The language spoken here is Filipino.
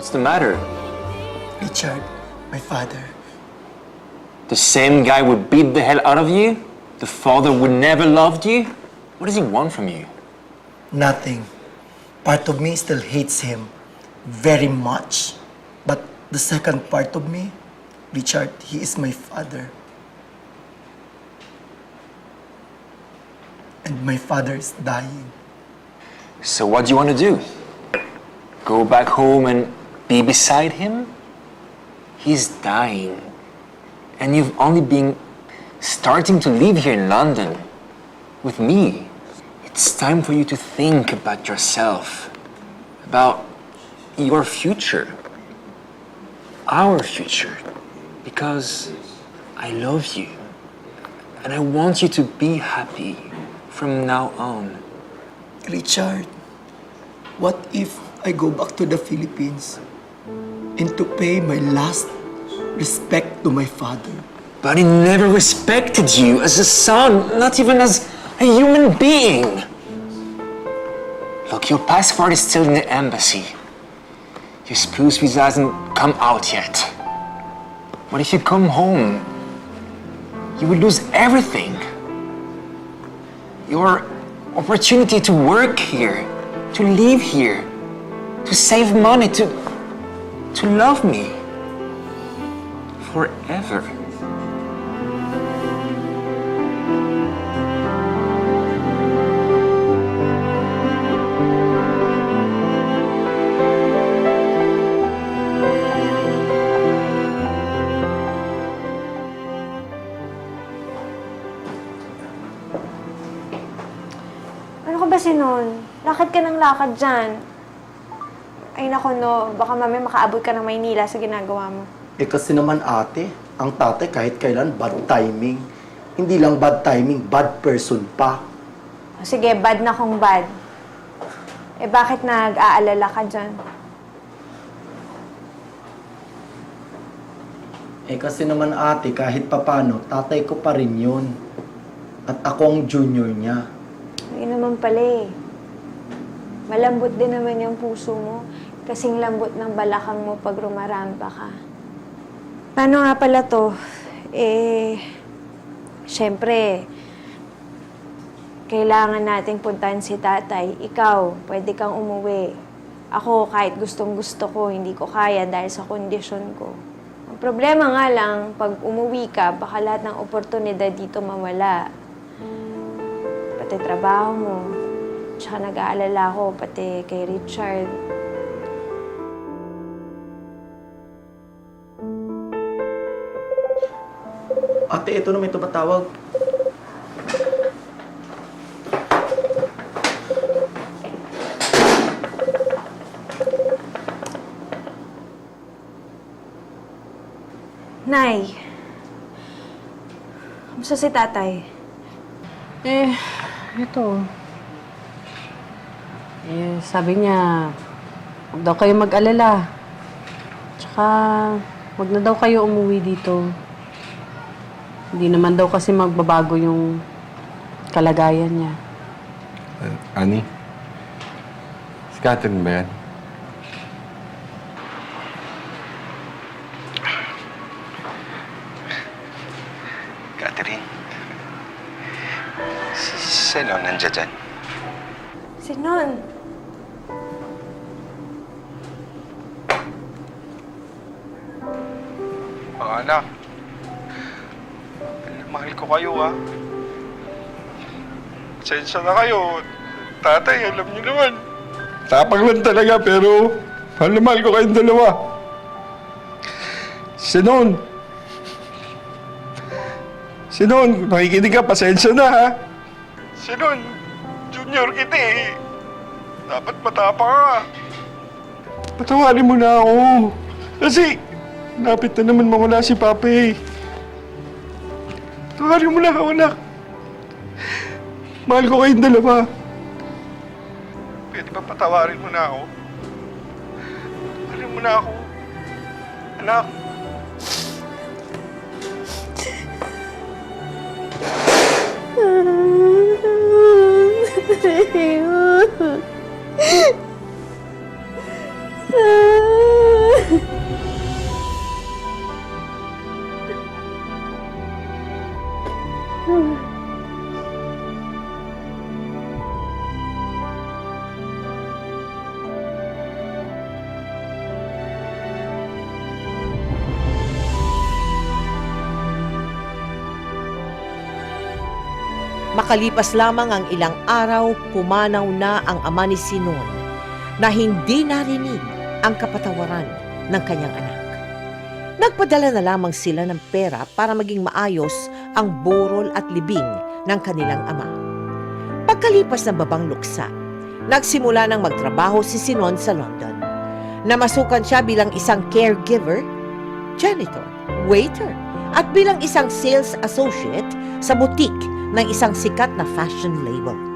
What's the matter? Richard, my father. The same guy would beat the hell out of you? The father would never loved you? What does he want from you? Nothing. Part of me still hates him very much. But the second part of me, Richard, he is my father. And my father is dying. So what do you want to do? Go back home and be beside him? He's dying. And you've only been starting to live here in London with me. It's time for you to think about yourself, about your future, our future. Because I love you. And I want you to be happy from now on. Richard, what if I go back to the Philippines and to pay my last respect to my father? But he never respected you as a son, not even as a human being. Look, your passport is still in the embassy. Your spruce visa hasn't come out yet. What if you come home? You will lose everything. Your opportunity to work here, to live here, to save money, to, to love me forever. Ano ka ba sinon? Lakad ka ng lakad dyan. Ay nako no, baka mamaya makaabot ka ng Maynila sa ginagawa mo. Eh kasi naman ate, ang tatay kahit kailan bad timing. Hindi lang bad timing, bad person pa. O sige, bad na kung bad. Eh bakit nag-aalala ka dyan? Eh kasi naman ate, kahit papano, tatay ko pa rin yun. At ako ang junior niya. Yun naman pala eh. Malambot din naman yung puso mo. Kasing lambot ng balakang mo pag rumaramba ka. Paano nga pala to? Eh, syempre, kailangan nating puntahan si tatay. Ikaw, pwede kang umuwi. Ako, kahit gustong gusto ko, hindi ko kaya dahil sa kondisyon ko. Ang problema nga lang, pag umuwi ka, baka lahat ng oportunidad dito mawala pati trabaho mo. Tsaka nag-aalala ko, pati kay Richard. Ate, ito na may tumatawag. Nay, kamusta si tatay? Eh, ito. Eh, sabi niya, huwag daw kayo mag-alala. Tsaka, huwag na daw kayo umuwi dito. Hindi naman daw kasi magbabago yung kalagayan niya. Uh, Ani? Si Catherine ba yan? Catherine. Si Selo nandiyan dyan. Sinon, Mga anak. Mahal ko kayo, ha? Sensya na kayo. Tatay, alam niyo naman. Tapang lang talaga, pero mahal na mahal ko kayong dalawa. Sinon! Sinon, nakikinig ka, pasensya na ha. Sinon, junior kita eh. Dapat matapang ka. Patawarin mo na ako. Kasi, lapit na naman mawala si Papa eh. Patawarin mo na ako, anak. Mahal ko kayong dalawa. Pwede ba patawarin mo na ako? Patawarin mo na ako. Anak. Ah. Makalipas lamang ang ilang araw, pumanaw na ang ama ni Sinon na hindi narinig ang kapatawaran ng kanyang anak. Nagpadala na lamang sila ng pera para maging maayos ang burol at libing ng kanilang ama. Pagkalipas ng babang luksa, nagsimula ng magtrabaho si Sinon sa London. Namasukan siya bilang isang caregiver, janitor, waiter, at bilang isang sales associate sa boutique ng isang sikat na fashion label.